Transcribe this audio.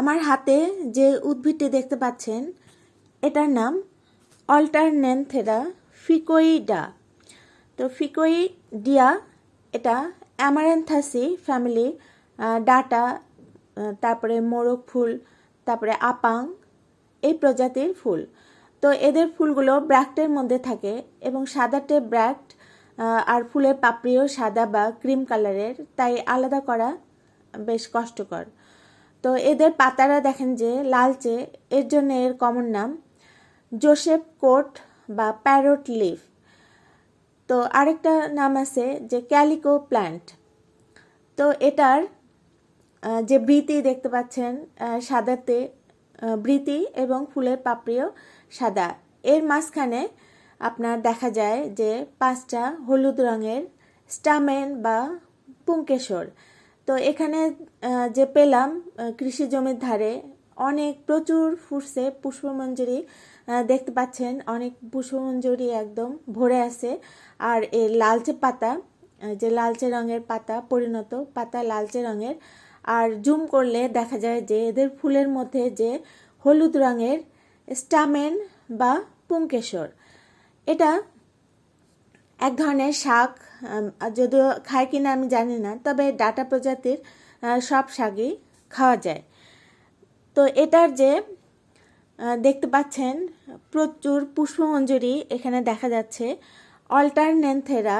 আমার হাতে যে উদ্ভিদটি দেখতে পাচ্ছেন, এটার নাম অল্টারনেনথেরা ফিকোইডা। তো ফিকোইডিয়া, এটা অ্যামারেন্থাসি ফ্যামিলি ডাটা তারপরে মোরগ ফুল, তারপরে আপাং, এই প্রজাতির ফুল। তো এদের ফুলগুলো ব্র্যাক্টের মধ্যে থাকে এবং সাদাটে ব্র্যাক্ট আর ফুলের পাপড়িও সাদা বা ক্রিম কালারের, তাই আলাদা করা বেশ কষ্টকর। তো এদের পাতারা দেখেন যে লালচে, এর জন্য এর কমন নাম জোসেফ কোট বা প্যারট লিফ। তো আরেকটা নাম আছে যে ক্যালিকো প্ল্যান্ট। তো এটার যে বৃতি দেখতে পাচ্ছেন সাদাতে বৃতি এবং ফুলের পাপড়িও সাদা। এর মাঝখানে আপনার দেখা যায় যে পাঁচটা হলুদ রঙের স্টামেন বা পুঙ্কেশর তো এখানে যে পেলাম কৃষি জমির ধারে অনেক প্রচুর ফুটছে পুষ্পমঞ্জুরি দেখতে পাচ্ছেন অনেক পুষ্পমঞ্জুরি একদম ভরে আছে। আর এর লালচে পাতা যে লালচে রঙের পাতা, পরিণত পাতা লালচে রঙের, আর জুম করলে দেখা যায় যে এদের ফুলের মধ্যে যে হলুদ রঙের স্টামেন বা পুঙ্কেশর এটা এক ধরনের শাক যদিও খায় কিনা আমি জানি না, তবে ডাটা প্রজাতির সব শাকই খাওয়া যায়। তো এটার যে দেখতে পাচ্ছেন, প্রচুর পুষ্পমঞ্জুরি এখানে দেখা যাচ্ছে। অল্টারনেন্থেরা